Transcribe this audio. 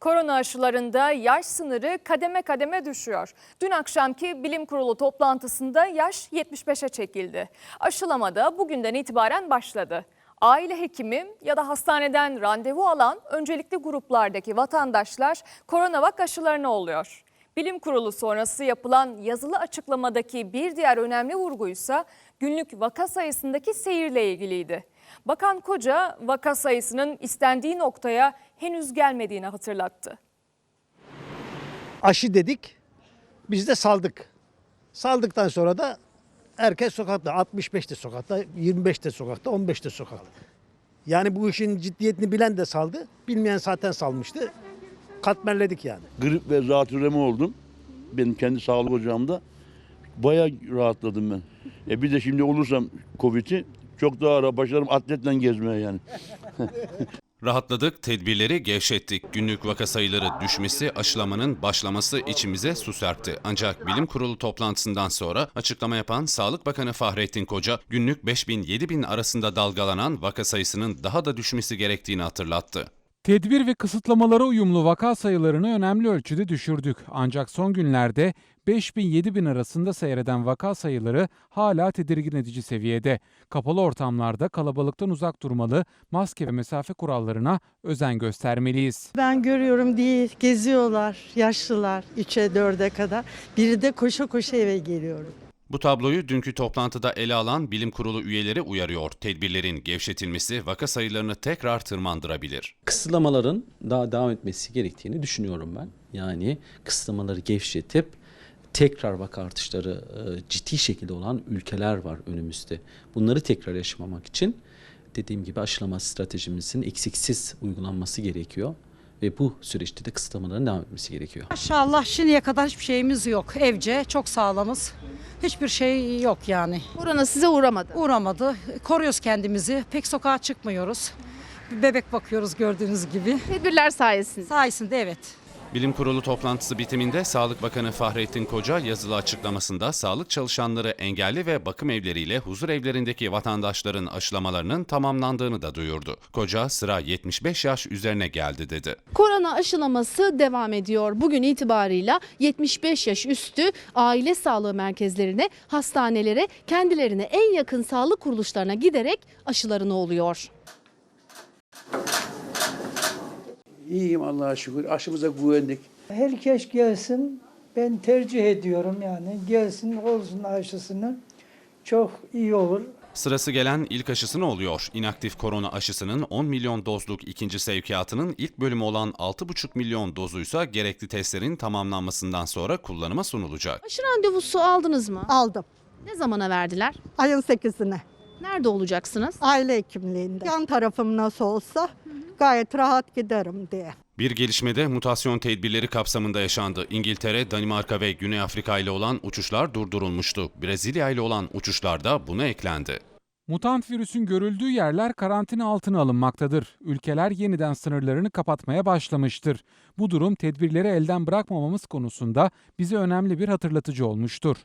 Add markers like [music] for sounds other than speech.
Korona aşılarında yaş sınırı kademe kademe düşüyor. Dün akşamki bilim kurulu toplantısında yaş 75'e çekildi. Aşılamada bugünden itibaren başladı. Aile hekimi ya da hastaneden randevu alan öncelikli gruplardaki vatandaşlar koronavak aşılarına oluyor. Bilim kurulu sonrası yapılan yazılı açıklamadaki bir diğer önemli vurguysa günlük vaka sayısındaki seyirle ilgiliydi. Bakan Koca vaka sayısının istendiği noktaya henüz gelmediğini hatırlattı. aşı dedik. Biz de saldık. Saldıktan sonra da herkes sokakta. 65 de sokakta, 25 de sokakta, 15 de sokakta. Yani bu işin ciddiyetini bilen de saldı. Bilmeyen zaten salmıştı. Katmerledik yani. grip ve zatürreme oldum. Benim kendi sağlık ocağımda. Bayağı rahatladım ben. E bir de şimdi olursam Covid'i çok daha ara başlarım atletle gezmeye yani. [laughs] Rahatladık, tedbirleri gevşettik. Günlük vaka sayıları düşmesi, aşılamanın başlaması içimize su serpti. Ancak bilim kurulu toplantısından sonra açıklama yapan Sağlık Bakanı Fahrettin Koca, günlük 5000-7000 arasında dalgalanan vaka sayısının daha da düşmesi gerektiğini hatırlattı. Tedbir ve kısıtlamalara uyumlu vaka sayılarını önemli ölçüde düşürdük. Ancak son günlerde 5000-7000 arasında seyreden vaka sayıları hala tedirgin edici seviyede. Kapalı ortamlarda kalabalıktan uzak durmalı, maske ve mesafe kurallarına özen göstermeliyiz. Ben görüyorum değil, geziyorlar yaşlılar 3'e 4'e kadar. Biri de koşa koşa eve geliyorum. Bu tabloyu dünkü toplantıda ele alan bilim kurulu üyeleri uyarıyor. Tedbirlerin gevşetilmesi vaka sayılarını tekrar tırmandırabilir. kısıtlamaların daha devam etmesi gerektiğini düşünüyorum ben. Yani kısıtlamaları gevşetip tekrar vaka artışları e, ciddi şekilde olan ülkeler var önümüzde. Bunları tekrar yaşamamak için dediğim gibi aşılama stratejimizin eksiksiz uygulanması gerekiyor ve bu süreçte de kısıtlamaların devam etmesi gerekiyor. Maşallah şimdiye kadar hiçbir şeyimiz yok. Evce çok sağlamız. Hiçbir şey yok yani. Korona size uğramadı. Uğramadı. Koruyoruz kendimizi. Pek sokağa çıkmıyoruz. Bebek bakıyoruz gördüğünüz gibi. Tedbirler sayesinde. Sayesinde evet. Bilim kurulu toplantısı bitiminde Sağlık Bakanı Fahrettin Koca yazılı açıklamasında sağlık çalışanları engelli ve bakım evleriyle huzur evlerindeki vatandaşların aşılamalarının tamamlandığını da duyurdu. Koca sıra 75 yaş üzerine geldi dedi. Korona aşılaması devam ediyor. Bugün itibarıyla 75 yaş üstü aile sağlığı merkezlerine, hastanelere, kendilerine en yakın sağlık kuruluşlarına giderek aşılarını oluyor. İyiyim Allah'a şükür. Aşımıza güvendik. Herkes gelsin. Ben tercih ediyorum yani. Gelsin olsun aşısını. Çok iyi olur. Sırası gelen ilk aşısını oluyor. İnaktif korona aşısının 10 milyon dozluk ikinci sevkiyatının ilk bölümü olan 6,5 milyon dozuysa gerekli testlerin tamamlanmasından sonra kullanıma sunulacak. Aşı randevusu aldınız mı? Aldım. Ne zamana verdiler? Ayın 8'ine. Nerede olacaksınız? Aile hekimliğinde. Yan tarafım nasıl olsa gayet rahat giderim diye. Bir gelişmede mutasyon tedbirleri kapsamında yaşandı. İngiltere, Danimarka ve Güney Afrika ile olan uçuşlar durdurulmuştu. Brezilya ile olan uçuşlar da buna eklendi. Mutant virüsün görüldüğü yerler karantina altına alınmaktadır. Ülkeler yeniden sınırlarını kapatmaya başlamıştır. Bu durum tedbirleri elden bırakmamamız konusunda bize önemli bir hatırlatıcı olmuştur.